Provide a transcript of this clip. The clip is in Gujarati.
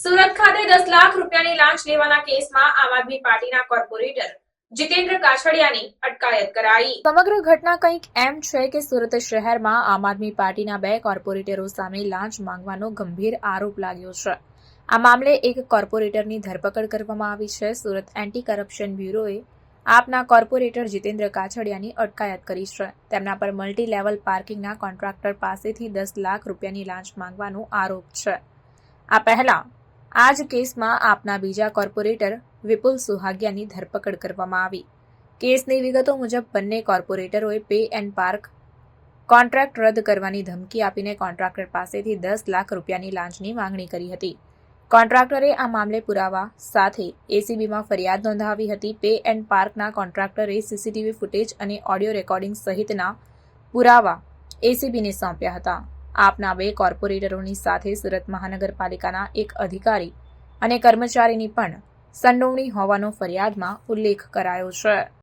સુરત ખાતે દસ લાખ રૂપિયાની લાંચ લેવાના કેસમાં આમ આદમી પાર્ટીના કોર્પોરેટર જીતેન્દ્ર કાછડિયાની અટકાયત કરાઈ. સમગ્ર ઘટના કંઈક એમ છે કે સુરત શહેરમાં આમ આદમી પાર્ટીના બે કોર્પોરેટરો સામે લાંચ માંગવાનો ગંભીર આરોપ લાગ્યો છે. આ મામલે એક કોર્પોરેટરની ધરપકડ કરવામાં આવી છે. સુરત એન્ટી કરપ્શન બ્યુરોએ આપના કોર્પોરેટર જીતેન્દ્ર કાછડિયાની અટકાયત કરી છે. તેમના પર મલ્ટી લેવલ પાર્કિંગના કોન્ટ્રાક્ટર પાસેથી દસ લાખ રૂપિયાની લાંચ માંગવાનો આરોપ છે. આ પહેલા આ જ કેસમાં આપના બીજા કોર્પોરેટર વિપુલ સુહાગિયાની ધરપકડ કરવામાં આવી. કેસની વિગતો મુજબ બંને કોર્પોરેટરોએ પે એન્ડ પાર્ક કોન્ટ્રાક્ટ રદ કરવાની ધમકી આપીને કોન્ટ્રાક્ટર પાસેથી દસ લાખ રૂપિયાની લાંચની માંગણી કરી હતી. કોન્ટ્રાક્ટરે આ મામલે પુરાવા સાથે એસીબીમાં ફરિયાદ નોંધાવી હતી. પે એન્ડ પાર્કના કોન્ટ્રાક્ટરે સીસીટીવી ફૂટેજ અને ઓડિયો રેકોર્ડિંગ સહિતના પુરાવા એસીબીને સોંપ્યા હતા. આપના બે કોર્પોરેટરોની સાથે સુરત મહાનગરપાલિકાના એક અધિકારી અને કર્મચારીની પણ સંડોવણી હોવાનો ફરિયાદમાં ઉલ્લેખ કરાયો છે.